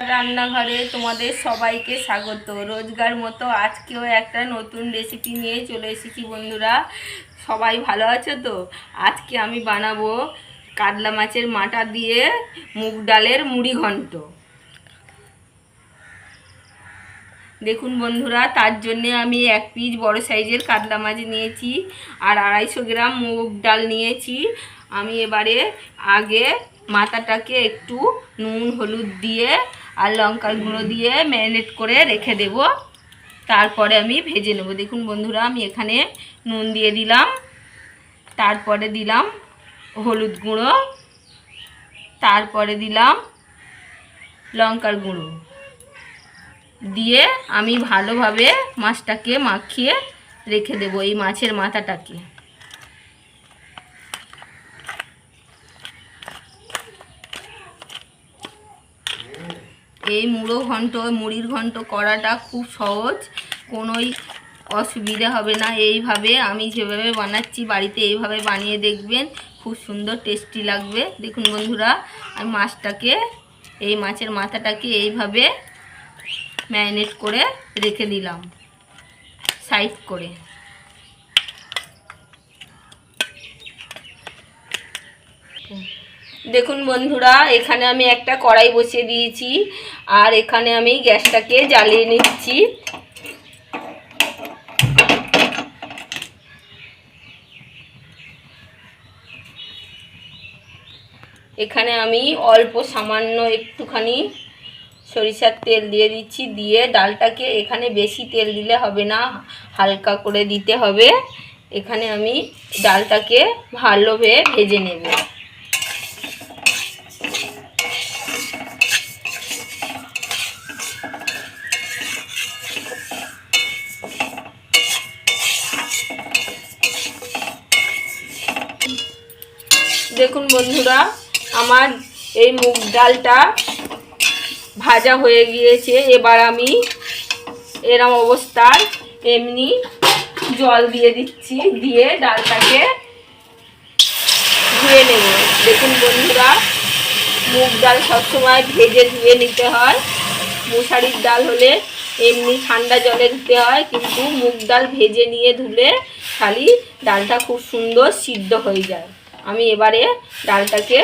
রান্নাঘরে তোমাদের সবাইকে স্বাগত। রোজগার মতো আজকেও একটা নতুন রেসিপি নিয়ে চলে এসেছি বন্ধুরা। সবাই ভালো আছো তো? আজকে আমি বানাবো কাতলা মাছের মাটা দিয়ে মুগ ডালের মুড়ি ঘন্ট। দেখুন বন্ধুরা, তার জন্যে আমি এক পিস বড় সাইজের কাতলা মাছ নিয়েছি আর আড়াইশো গ্রাম মুগ ডাল নিয়েছি। আমি এবারে আগে মাথাটাকে একটু নুন, হলুদ দিয়ে আর লঙ্কার গুঁড়ো দিয়ে ম্যারিনেট করে রেখে দেব। তারপরে আমি ভেজে নেব। দেখুন বন্ধুরা, আমি এখানে নুন দিয়ে দিলাম, তারপরে দিলাম হলুদ গুঁড়ো, তারপরে দিলাম লঙ্কার গুঁড়ো। দিয়ে আমি ভালোভাবে মাছটাকে মাখিয়ে রেখে দেবো এই মাছের মাথাটাকে। এই মুড়ো ঘন্ট মুড়ির ঘন্ট করাটা খুব সহজ। কোনোই অসুবিধা হবে না। এইভাবে আমি যেভাবে বানাচ্ছি, বাড়িতে এইভাবে বানিয়ে দেখবেন, খুব সুন্দর টেস্টি লাগবে। দেখুন বন্ধুরা, আমি মাছটাকে, এই মাছের মাথাটাকে এইভাবে ম্যারিনেট করে রেখে দিলাম, সাইড করে। দেখুন বন্ধুরা, এখানে আমি একটা কড়াই বসিয়ে দিয়েছি, আর এখানে আমি গ্যাসটাকে জ্বালিয়ে নিচ্ছি। এখানে আমি অল্প সামান্য একটুখানি সরিষার তেল দিয়ে দিচ্ছি, দিয়ে ডালটাকে এখানে বেশি তেল দিলে হবে না, হালকা করে দিতে হবে। এখানে আমি ডালটাকে ভালোভাবে ভেজে নেব। দেখুন বন্ধুরা, আমার এই মুগ ডালটা ভাজা হয়ে গিয়েছে। এবার আমি এরম অবস্থায় এমনি জল দিয়ে দিচ্ছি, দিয়ে ডালটাকে ধুয়ে নেব। দেখুন বন্ধুরা, মুগ ডাল সবসময় ভেজে ধুয়ে নিতে হয়। মুসারির ডাল হলে এমনি ঠান্ডা জলে ধুতে হয়, কিন্তু মুগ ডাল ভেজে নিয়ে ধুলে খালি ডালটা খুব সুন্দর সিদ্ধ হয়ে যায়। আমি এবারে ডালটাকে,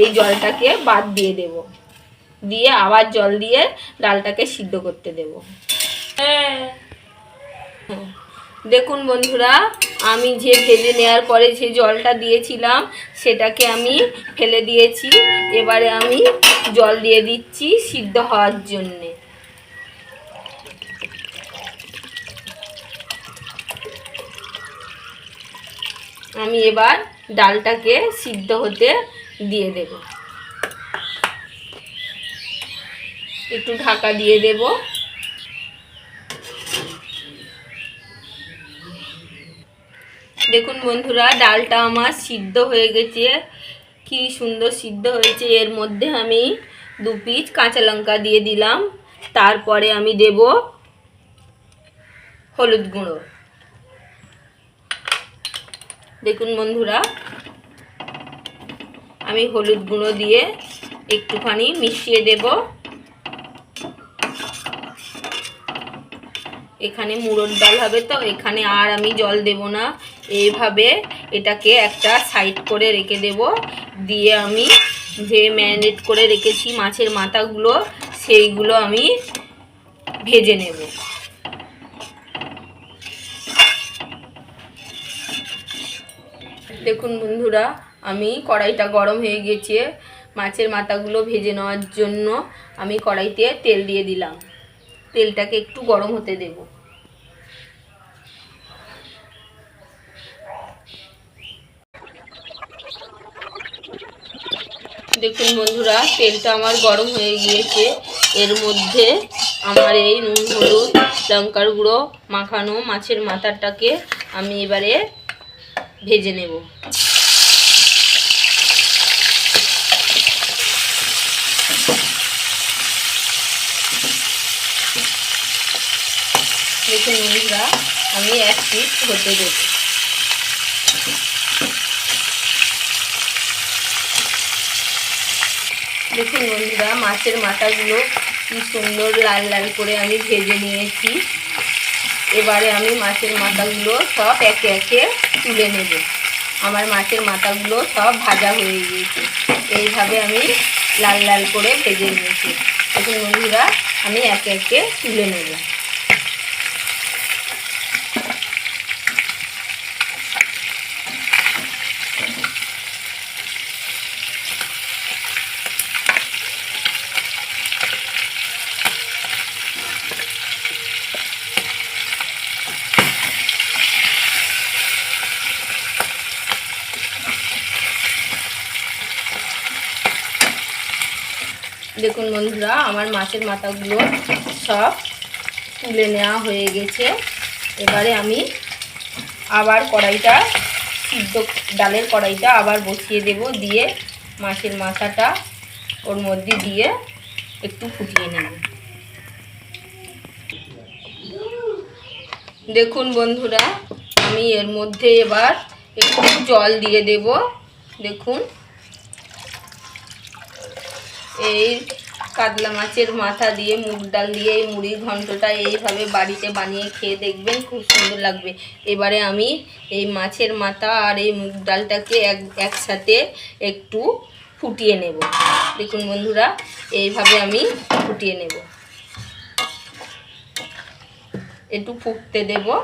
এই জলটাকে বাদ দিয়ে দেব। দিয়ে আবার জল দিয়ে ডালটাকে সিদ্ধ করতে দেব। দেখুন বন্ধুরা, আমি যে ভেজে নেওয়ার পরে যে জলটা দিয়েছিলাম, সেটাকে আমি ফেলে দিয়েছি। এবারে আমি জল দিয়ে দিচ্ছি সিদ্ধ হওয়ার জন্যে। আমি এবার ডালটাকে সিদ্ধ হতে দিয়ে দেব। একটু ঢাকা দিয়ে দেব। দেখুন বন্ধুরা, ডালটা আমার সিদ্ধ হয়ে গেছে। কি সুন্দর সিদ্ধ হয়েছে। এর মধ্যে আমি দু পিস কাঁচা লঙ্কা দিয়ে দিলাম। তারপরে আমি দেব হলুদ গুঁড়ো। দেখুন বন্ধুরা, আমি হলুদ গুঁড়ো দিয়ে একটুখানি মিশিয়ে দেব। এখানে মুড়োর ডাল হবে তো, এখানে আর আমি জল দেব না। এইভাবে এটাকে একটা সাইড করে রেখে দেব। দিয়ে আমি যে ম্যারিনেট করে রেখেছি মাছের মাথাগুলো, সেইগুলো আমি ভেজে নেব। দেখুন বন্ধুরা, আমি কড়াইটা গরম হয়ে গেছে। মাছের মাথাগুলো ভেজে নেওয়ার জন্য আমি কড়াইতে তেল দিয়ে দিলাম। তেলটাকে একটু গরম হতে দেব। দেখুন বন্ধুরা, তেলটা আমার গরম হয়ে গিয়েছে। এর মধ্যে আমার এই নুন, হলুদ, লঙ্কার গুঁড়ো মাখানো মাছের মাথাটাকে আমি এবারে ভেজে নেব। দেখুন বন্ধুরা, আমি এক পিস হতে দেব। দেখুন বন্ধুরা, মাছের মাথাগুলো কি সুন্দর লাল লাল করে আমি ভেজে নিয়েছি। এবারে আমি মাছের মাথাগুলো সব একে একে তুলে নেব। আমার মাছের মাথাগুলো সব ভাজা হয়ে গিয়েছে। এইভাবে আমি লাল লাল করে ভেজে নিয়েছি। এখন বন্ধুরা, আমি একে একে তুলে নেব। দেখুন বন্ধুরা, আমার মাছের মাথাগুলো সব তুলে নেওয়া হয়ে গেছে। এবারে আমি আবার কড়াইটা, সিদ্ধ ডালের কড়াইটা আবার বসিয়ে দেব, দিয়ে মাছের মাথাটা ওর মধ্যে দিয়ে একটু ফুটিয়ে নেব। দেখুন বন্ধুরা, আমি এর মধ্যে এবার একটু জল দিয়ে দেব। দেখুন, এই কাতলা মাছের মাথা দিয়ে, মুগ ডাল দিয়ে, এই মুড়ির ঘন্টটা এইভাবে বাড়িতে বানিয়ে খেয়ে দেখবেন, খুব সুন্দর লাগবে। এবারে আমি এই মাছের মাথা আর এই মুগ ডালটাকে এক, একসাথে একটু ফুটিয়ে নেব। দেখুন বন্ধুরা, এইভাবে আমি ফুটিয়ে নেব। একটু ফুটতে দেবো।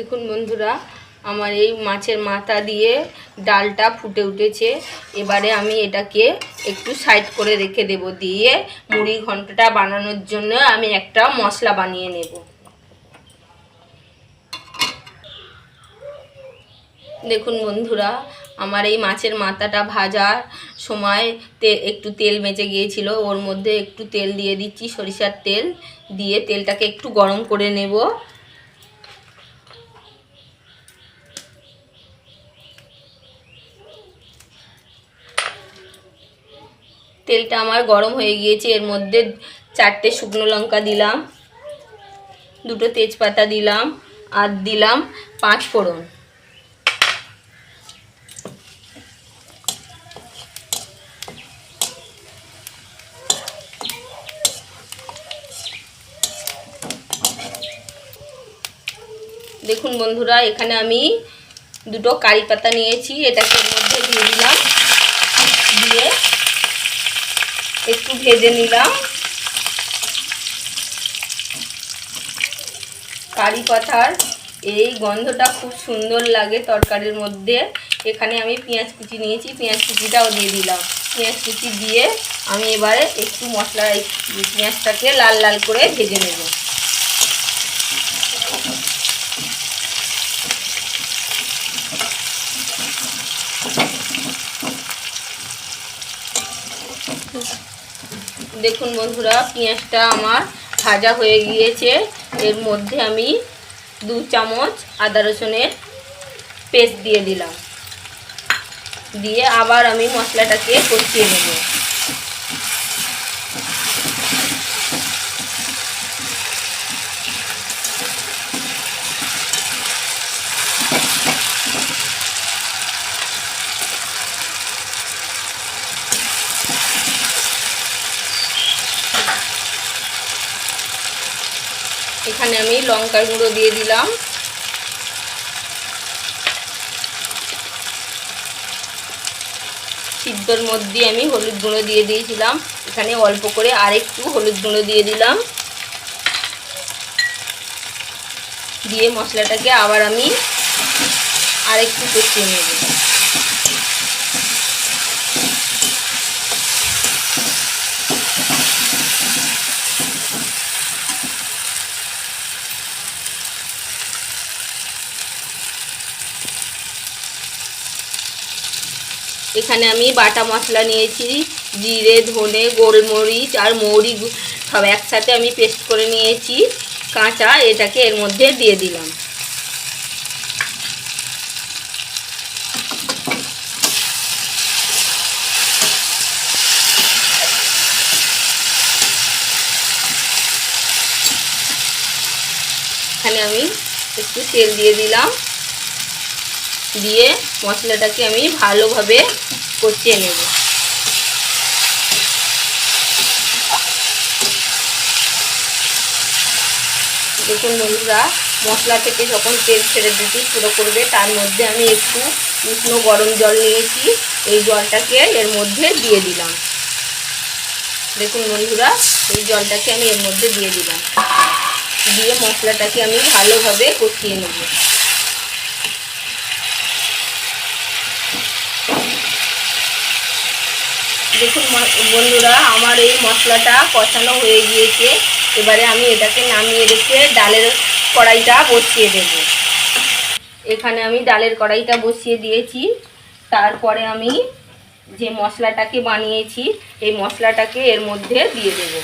দেখুন বন্ধুরা, আমার এই মাছের মাথা দিয়ে ডালটা ফুটে উঠেছে। এবারে আমি এটাকে একটু সাইড করে রেখে দেব, দিয়ে মুড়ি ঘন্টটা বানানোর জন্য আমি একটা মশলা বানিয়ে নেব। দেখুন বন্ধুরা, আমার এই মাছের মাথাটা ভাজার সময় তে একটু তেল বেঁচে গিয়েছিল, ওর মধ্যে একটু তেল দিয়ে দিচ্ছি, সরিষার তেল, দিয়ে তেলটাকে একটু গরম করে নেব। তেলটা আমার গরম হয়ে গিয়েছে, এর মধ্যে চারটে শুকনো লঙ্কা দিলাম, দুটো তেজপাতা দিলাম, আর দিলাম পাঁচ ফোড়ন। দেখুন বন্ধুরা, এখানে আমি দুটো কারি পাতা নিয়েছি, এটাকে মধ্যে দিয়ে দিলাম, দিয়ে একটু ভেজে নিলাম। কারি পাতার এই গন্ধটা খুব সুন্দর লাগে তরকারির মধ্যে। এখানে আমি পেঁয়াজ কুচি নিয়েছি, পেঁয়াজ কুচিটাও দিয়ে দিলাম। পেঁয়াজ কুচি দিয়ে আমি এবারে একটু মশলা পেঁয়াজটাকে লাল লাল করে ভেজে নেব। দেখুন বন্ধুরা, পেঁয়াজটা আমার ভাজা হয়ে গিয়েছে। এর মধ্যে আমি দু চামচ আদা রসুনের পেস্ট দিয়ে দিলাম। দিয়ে আবার আমি মশলাটাকে কষিয়ে নেব এখানে আমি লঙ্কার গুঁড়ো দিয়ে দিলাম। সিদ্ধর মধ্যে আমি হলুদ গুঁড়ো দিয়ে দিয়েছিলাম। এখানে অল্প করে আরেকটু হলুদ গুঁড়ো দিয়ে দিলাম। দিয়ে মশলাটাকে আবার আমি আরেকটু কষিয়ে নেব। এখানে আমি বাটা মশলা নিয়েছি, জিরে, ধনে, গোলমরিচ আর মৌরি সব একসাথে আমি পেস্ট করে নিয়েছি, কাঁচা এটাকে এর মধ্যে দিয়ে দিলাম। এখানে আমি একটু তেল দিয়ে দিলাম। দিয়ে মশলাটাকে আমি ভালোভাবে কষিয়ে নেব। দেখুন বন্ধুরা, মশলা থেকে যখন তেল ছেড়ে দিতে শুরু করবে, তার মধ্যে আমি একটু উষ্ণ গরম জল নিয়েছি, এই জলটাকে এর মধ্যে দিয়ে দিলাম। দেখুন বন্ধুরা, এই জলটাকে আমি এর মধ্যে দিয়ে দিলাম। দিয়ে মশলাটাকে আমি ভালোভাবে কষিয়ে নেব। দেখুন বন্ধুরা, আমার এই মশলাটা কষানো হয়ে গিয়েছে। এবারে আমি এটাকে নামিয়ে রেখে ডালের কড়াইটা বসিয়ে দেব। এখানে আমি ডালের কড়াইটা বসিয়ে দিয়েছি। তারপরে আমি যে মশলাটাকে বানিয়েছি, এই মশলাটাকে এর মধ্যে দিয়ে দেব।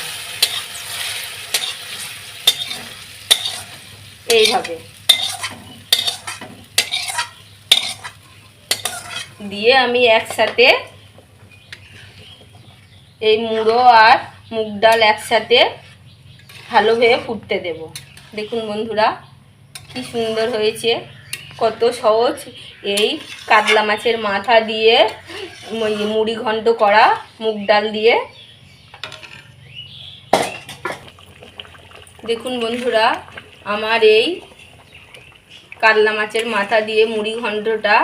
এইভাবে। দিয়ে আমি একসাথে এই মুড়ো আর মুগ ডাল একসাথে ভালোভাবে ফুটতে দেব। দেখুন বন্ধুরা, কি সুন্দর হয়েছে, কত সহজ। এই কাতলা মাছের মাথা দিয়ে মুড়ি ঘন্ট করা মুগ ডাল দিয়ে। দেখুন বন্ধুরা, আমার এই কাতলা মাছের মাথা দিয়ে মুড়ি ঘন্টটা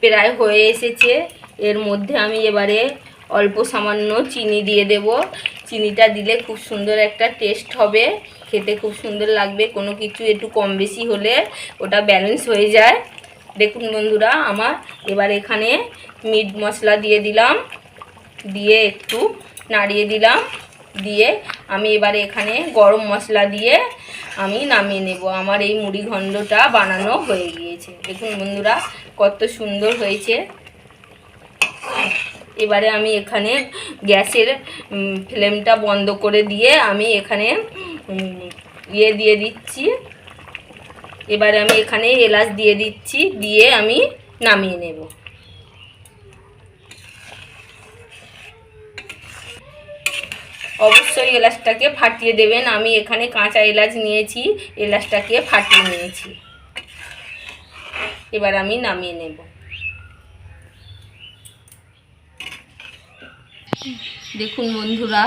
প্রায় হয়ে এসেছে। এর মধ্যে আমি এবারে অল্প সামান্য চিনি দিয়ে দেব। চিনিটা দিলে খুব সুন্দর একটা টেস্ট হবে। খেতে খুব সুন্দর লাগবে। কোনো কিছু একটু কম বেশি হলে ওটা ব্যালেন্স হয়ে যায়। দেখুন বন্ধুরা, আমার এবার এখানে মিট মশলা দিয়ে দিলাম। দিয়ে একটু নাড়িয়ে দিলাম। দিয়ে আমি এবারে এখানে গরম মশলা দিয়ে আমি নামিয়ে নেব। আমার এই মুড়ি ঘণ্টটা বানানো হয়ে গিয়েছে। দেখুন বন্ধুরা, কত সুন্দর হয়েছে। এবারে আমি এখানে গ্যাসের ফ্লেমটা বন্ধ করে দিয়ে আমি এখানে ইয়ে দিয়ে দিচ্ছি। এবারে আমি এখানে এলাচ দিয়ে দিচ্ছি, দিয়ে আমি নামিয়ে নেব। অবশ্যই এলাচটাকে ফাটিয়ে দেবেন। আমি এখানে কাঁচা এলাচ নিয়েছি, এলাচটাকে ফাটিয়ে নিয়েছি। এবার আমি নামিয়ে নেব। দেখুন বন্ধুরা,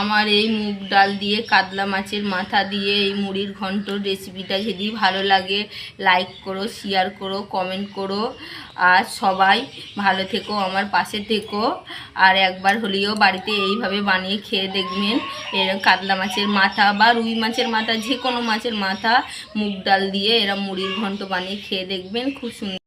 আমার এই মুগ ডাল দিয়ে, কাতলা মাছের মাথা দিয়ে এই মুড়ির ঘন্ট রেসিপিটা যদি ভালো লাগে লাইক করো শেয়ার করো কমেন্ট করো। আর সবাই ভালো থেকো, আমার পাশে থেকো। আর একবার হলেও বাড়িতে এইভাবে বানিয়ে খেয়ে দেখবেন, এর কাতলা মাছের মাথা বা রুই মাছের মাথা, যে কোনো মাছের মাথা মুগ ডাল দিয়ে এরা মুড়ির ঘন্ট বানিয়ে খেয়ে দেখবেন, খুব সুন্দর